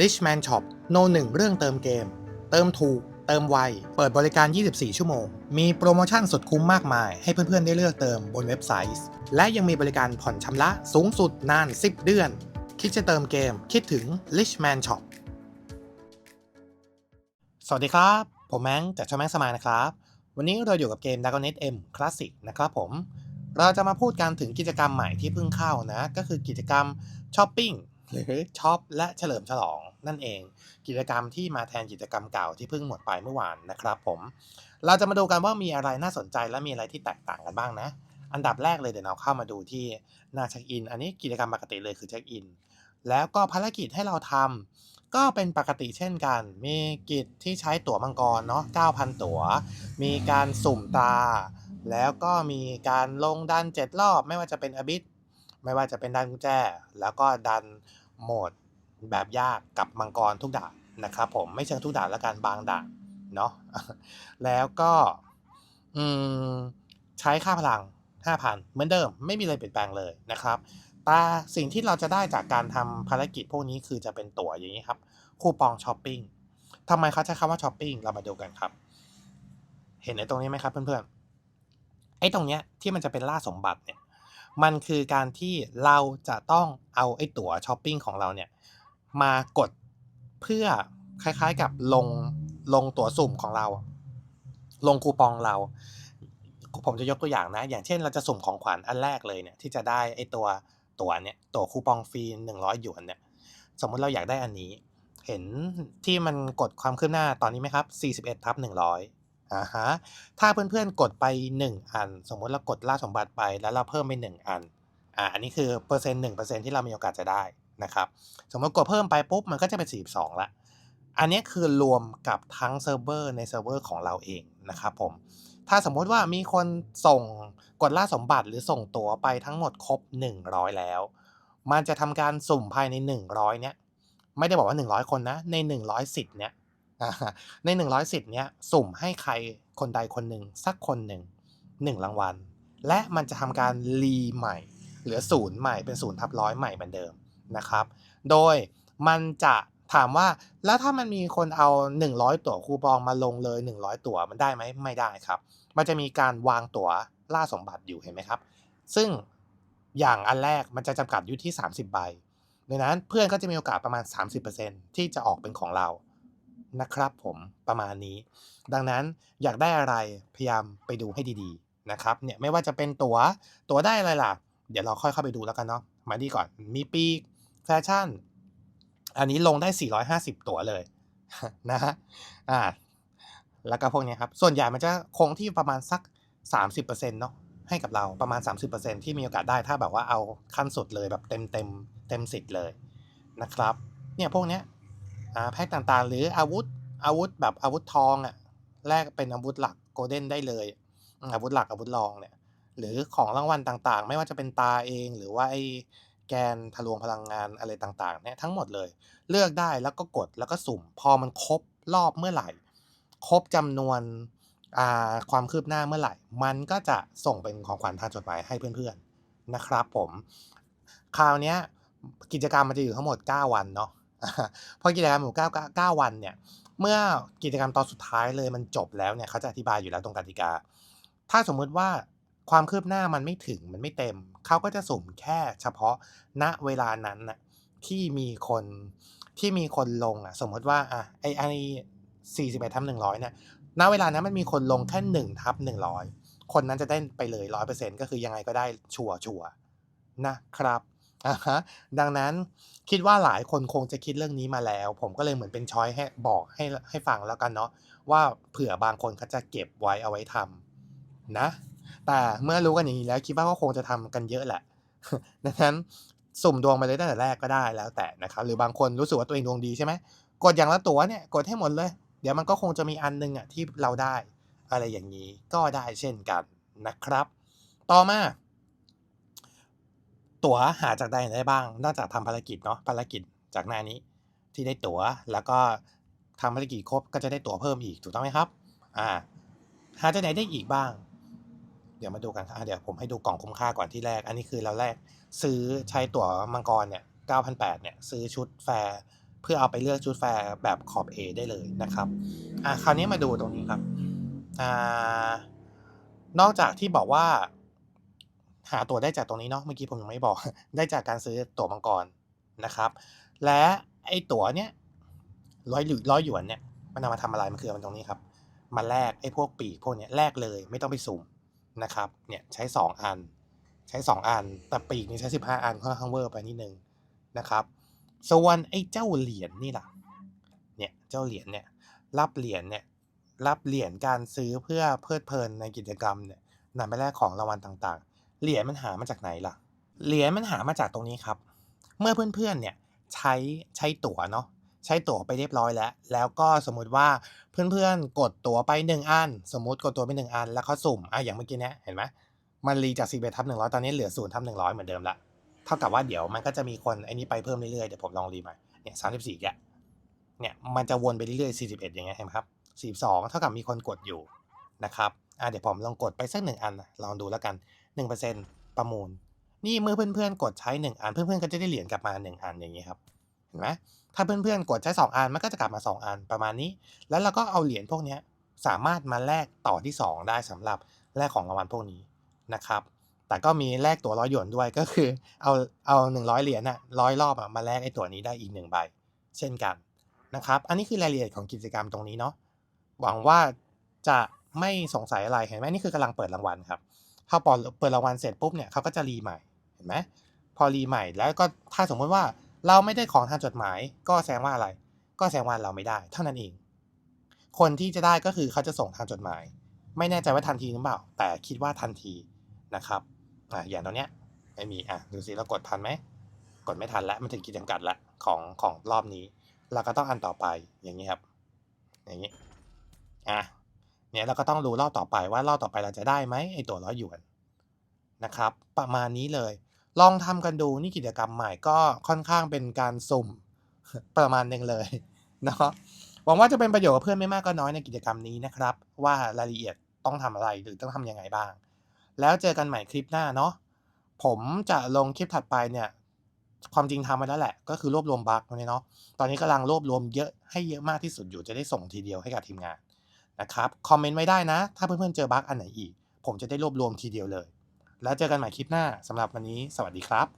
Richman Shop โนหนึ่งเรื่องเติมเกม เติมถูก เติมไว เปิดบริการ 24 ชั่วโมง มีโปรโมชั่นสุดคุ้มมากมาย ให้เพื่อนๆ ได้เลือกเติมบนเว็บไซต์ และยังมีบริการผ่อนชำระสูงสุดนาน 10 เดือน คิดจะเติมเกม คิดถึง Richman Shop สวัสดีครับ ผมแมงจากช่องแมงสมายนะครับ วันนี้เราอยู่กับเกม Dragon Net M Classic นะครับผม เราจะมาพูดกันถึงกิจกรรมใหม่ที่เพิ่งเข้านะ ก็คือกิจกรรมช้อปปิ้ง หรือช็อปและเฉลิมฉลองนั่นเอง กิจกรรมที่มาแทนกิจกรรมเก่าที่เพิ่งหมดไปเมื่อวานนะครับผม เราจะมาดูกันว่ามีอะไรน่าสนใจและมีอะไรที่แตกต่างกันบ้างนะ อันดับแรกเลยเดี๋ยวเราเข้ามาดูที่หน้าเช็คอิน อันนี้กิจกรรมปกติเลยคือเช็คอิน แล้วก็ภารกิจให้เราทำก็เป็นปกติเช่นกัน มีกิจที่ใช้ตั๋วมังกรเนาะ 9,000 ตั๋ว มีการสุ่มตา แล้วก็มีการลงดัน 7 รอบ ไม่ว่าจะเป็นอบิท ไม่ว่าจะเป็นดันกุญแจ แล้วก็ดันโหมดแบบยากกับมังกรทุกด่านนะครับผมไม่เชิงทุกด่านแล้วกันบางด่านเนาะแล้วก็ใช้ค่าพลัง 5,000 เหมือนเดิม ไม่มีอะไรเปลี่ยนแปลงเลยนะครับแต่สิ่งที่เราจะได้จากการทำภารกิจพวกนี้คือจะเป็นตั๋วอย่างนี้ครับ คูปองช้อปปิ้งทำไมเขาใช้คำว่าช้อปปิ้งเรามาดูกันครับ เห็นในตรงนี้ไหมครับเพื่อนๆไอ้ตรงเนี้ยที่มันจะเป็นล่าสมบัติเนี่ย มันคือการที่เราจะต้องเอาไอ้ตั๋วช้อปปิ้งของเราเนี่ยมากดเพื่อคล้ายๆกับลงลงตั๋วสุ่มของเรา ลงคูปองเรา ผมจะยกตัวอย่างนะ อย่างเช่นเราจะสุ่มของขวัญอันแรกเลยเนี่ยที่จะได้ไอ้ตัวตั๋วเนี่ยตั๋วคูปองฟรีหนึ่งร้อยหยวนเนี่ยสมมุติเราอยากได้อันนี้ เห็นที่มันกดความคืบหน้าตอนนี้ไหมครับ41ทับ100 อ่าฮะถ้าเพื่อนๆกดไป 1 อัน สมมติเรากดล่าสมบัติไปแล้วเราเพิ่มไป 1 อันอ่าอันนี้คือเปอร์เซ็นต์1%ที่เรามีโอกาสจะได้นะครับสมมติกดเพิ่มไปปุ๊บมันก็จะเป็น42ละอันนี้คือรวมกับทั้งเซิร์ฟเวอร์ในเซิร์ฟเวอร์ของเราเองนะครับผมถ้าสมมุติว่ามีคนส่งกดล่าสมบัติหรือส่งตั๋วไปทั้งหมดครบ 100 แล้ว มันจะทำการสุ่มภายใน 100เนี้ยไม่ได้บอกว่า 100 คนนะใน 100สิทธิ์เนี้ย ใน100สิทธิ์เนี้ยสุ่มให้ใครคนใดคนหนึ่งสักคนหนึ่งหนึ่งรางวัล และมันจะทำการรีใหม่ เหลือศูนย์ใหม่เป็นศูนย์ทับร้อยใหม่เหมือนเดิมนะครับ โดยมันจะถามว่าแล้วถ้ามันมีคนเอา 100 ตั๋วคูปองมาลงเลย 100 ตั๋วมันได้ไหมไม่ได้ครับ มันจะมีการวางตั๋วล่าสมบัติอยู่เห็นไหมครับ ซึ่งอย่างอันแรกมันจะจำกัดอยู่ที่ 30 ใบดังนั้นเพื่อนก็จะมีโอกาสประมาณ 30%ที่จะออกเป็นของเรา นะครับผมประมาณนี้ ดังนั้นอยากได้อะไรพยายามไปดูให้ดีๆนะครับเนี่ยไม่ว่าจะเป็นตัว๋วตั๋วได้อะไรล่ะ เดี๋ยวเราค่อยเข้าไปดูแล้วกันเนาะมาดีก่อนมีปีกแฟชั่น อันนี้ลงได้ 450 ตั๋วเลยนะฮะอ่าแล้วก็พวกนี้ครับ ส่วนใหญ่มันจะคงที่ประมาณสัก 30%เนาะให้กับเราประมาณ 30%ที่มีโอกาสได้ถ้าแบบว่าเอาขั้นสุดเลยแบบเต็มเต็มเต็มสิทธิ์เลยนะครับ เนี่ยพวกเนี้ย แพ็กต่างๆ หรืออาวุธอาวุธแบบอาวุธทองอะ่ะแลกเป็นอาวุธหลักโกลเด้นได้เลยอาวุธหลักอาวุธรองเนี่ยหรือของรางวัลต่างๆ ไม่ว่าจะเป็นตาเองหรือว่าไอ้แกนทะลวงพลังงานอะไรต่างๆเนี่ยทั้งหมดเลย เลือกได้แล้วก็กดแล้วก็สุ่ม พอมันครบรอบเมื่อไหร่ ครบจำนวนความคืบหน้าเมื่อไหร่ มันก็จะส่งเป็นของขวัญทางจดหมายให้เพื่อนๆนะครับผม คราวนี้กิจกรรมมันจะอยู่ทั้งหมด 9 วันเนาะ พอกิจกรรมหมู่9 9วันเนี่ย เมื่อกิจกรรมตอนสุดท้ายเลยมันจบแล้วเนี่ยเขาจะอธิบายอยู่แล้วตรงกติกา ถ้าสมมุติว่าความคืบหน้ามันไม่ถึงมันไม่เต็ม เขาก็จะสุ่มแค่เฉพาะณเวลานั้นน่ะที่มีคนที่มีคนลงอะ สมมติว่าอะไอไอสี่สิบเอ็ดทับหนึ่งร้อยเนี่ยณเวลานั้นมันมีคนลงแค่หนึ่งทับหนึ่งร้อยคนนั้นจะได้ไปเลยร้อยเปอร์เซ็นก็คือยังไงก็ได้ชัวร์ชัวร์นะครับ อ่าฮะดังนั้นคิดว่าหลายคนคงจะคิดเรื่องนี้มาแล้ว ผมก็เลยเหมือนเป็นช้อยให้บอกให้ให้ฟังแล้วกันเนาะว่าเผื่อบางคนเขาจะเก็บไว้เอาไว้ทำนะ แต่เมื่อรู้กันอย่างนี้แล้วคิดว่าก็คงจะทำกันเยอะแหละดังนั้นสุ่มดวงไปเลยตั้งแต่แรกก็ได้แล้วแต่นะครับหรือบางคนรู้สึกว่าตัวเองดวงดีใช่ไหมกดอย่างละตัวเนี่ยกดให้หมดเลย เดี๋ยวมันก็คงจะมีอันหนึงอะที่เราได้อะไรอย่างนี้ก็ได้เช่นกันนะครับ ต่อมา ตั๋วหาจากใดได้บ้าง นอกจากทำภารกิจเนาะภารกิจจากหน้านี้ที่ได้ตั๋วแล้วก็ทำภารกิจครบก็จะได้ตั๋วเพิ่มอีกถูกต้องไหมครับอ่าหาจากไหนได้อีกบ้าง เดี๋ยวมาดูกันครับอะเดี๋ยวผมให้ดูกล่องคุ้มค่าก่อนที่แรก อันนี้คือเราแรกซื้อใช้ตั๋วมังกรเนี่ย9,800เนี่ยซื้อชุดแฟร์เพื่อเอาไปเลือกชุดแฟร์แบบขอบ A ได้เลยนะครับอะคราวนี้มาดูตรงนี้ครับอ่านอกจากที่บอกว่า หาตั๋วได้จากตรงนี้เนาะเมื่อกี้ผมยังไม่บอก ได้จากการซื้อตั๋วมังกรนะครับ และไอ้ตั๋วเนี้ยร้อยหรือร้อยหยวนเนี่ยมันเอามาทำอะไรมันคือมันตรงนี้ครับมาแลกไอ้พวกปีกพวกเนี้ยแลกเลยไม่ต้องไปสุ่มนะครับเนี่ยใช้ 2 อัน ใช้ 2 อัน แต่ปีกนี่ใช้ 15 อันค่อนข้างเวอร์ไปนิดนึงนะครับส่วนไอ้เจ้าเหรียญนี่ล่ะเนี่ยเจ้าเหรียญเนี่ยรับเหรียญเนี่ยรับเหรียญการซื้อเพื่อเพลิดเพลินในกิจกรรมเนี่ยนำไปแลกของรางวัลต่าง เหรียญมันหามาจากไหนล่ะ เหรียญมันหามาจากตรงนี้ครับ เมื่อเพื่อนๆเนี่ยใช้ใช้ตั๋วเนาะใช้ตั๋วไปเรียบร้อยแล้ว แล้วก็สมมุติว่าเพื่อนๆ กดตั๋วไปหนึ่งอัน สมมุติกดตั๋วไปหนึ่งอัน แล้วเขาสุ่มอะอย่างเมื่อกี้เนี้ยเห็นไหมมันรีจาก4เบทับหนึ่งร้อยตอนนี้เหลือศูนย์ทับหนึ่งร้อยเหมือนเดิมละ เท่ากับว่าเดี๋ยวมันก็จะมีคนไอ้นี้ไปเพิ่มเรื่อยๆ เดี๋ยวผมลองรีใหม่เนี่ยสามสิบสี่แกเนี่ยมันจะวนไปเรื่อยๆ41อย่างเงี้ยเห็นไหมครับ42เท่ากับมีคนกดอยู่นะครับอะเดี๋ยวผมลองกดไปสักหนึ่งอันลองดูแล้วกัน 1%ประมูล นี่เมื่อเพื่อนๆ กดใช้ 1 อัน เพื่อนๆ ก็จะได้เหรียญกลับมา 1 อันอย่างนี้ครับ เห็นไหมถ้าเพื่อนๆ กดใช้ 2 อัน มันก็จะกลับมา 2 อันประมาณนี้ แล้วเราก็เอาเหรียญพวกนี้สามารถมาแลกต่อที่ 2 ได้สำหรับแลกของรางวัลพวกนี้นะครับ แต่ก็มีแลกตั๋วร้อยหยวนด้วย ก็คือเอาเอา100 เหรียญน่ะร้อยรอบอะมาแลกไอ้ตั๋วนี้ได้อีกหนึ่งใบ เช่นกันนะครับ อันนี้คือรายละเอียดของกิจกรรมตรงนี้เนาะ หวังว่าจะไม่สงสัยอะไร เห็นไหมนี่คือกำลังเปิดรางวัลครับ พอปอเปิดรางวัลเสร็จปุ๊บเนี่ยเขาก็จะรีใหม่เห็นไหมพอรีใหม่แล้วก็ถ้าสมมติว่าเราไม่ได้ของทางจดหมาย ก็แสดงว่าอะไร ก็แสดงว่าเราไม่ได้ เท่านั้นเอง คนที่จะได้ก็คือเขาจะส่งทางจดหมาย ไม่แน่ใจว่าทันทีหรือเปล่า แต่คิดว่าทันทีนะครับอะอย่างตรงเนี้ยไม่มีอะดูสิเรากดทันไหมกดไม่ทันแล้วมันถึงขีดจำกัดละของของรอบนี้ เราก็ต้องอันต่อไปอย่างนี้ครับ อย่างนี้อะ เนี่ยเราก็ต้องดูรอบต่อไปว่ารอบต่อไปเราจะได้ไหมไอตัวร้อยหยวนนะครับ ประมาณนี้เลย ลองทำกันดูนี่กิจกรรมใหม่ก็ค่อนข้างเป็นการสุ่มประมาณหนึ่งเลยเนาะหวังว่าจะเป็นประโยชน์กับเพื่อนไม่มากก็น้อยในกิจกรรมนี้นะครับ ว่ารายละเอียดต้องทำอะไรหรือต้องทำยังไงบ้าง แล้วเจอกันใหม่คลิปหน้าเนาะผมจะลงคลิปถัดไปเนี่ยความจริงทำมาแล้วแหละ ก็คือรวบรวมบั๊กเนี่ยเนาะตอนนี้กำลังรวบรวมเยอะให้เยอะมากที่สุดอยู่จะได้ส่งทีเดียวให้กับทีมงาน นะครับคอมเมนต์ไว้ได้นะ ถ้าเพื่อนๆเจอบั๊กอันไหนอีก ผมจะได้รวบรวมทีเดียวเลย แล้วเจอกันใหม่คลิปหน้าสำหรับวันนี้ สวัสดีครับ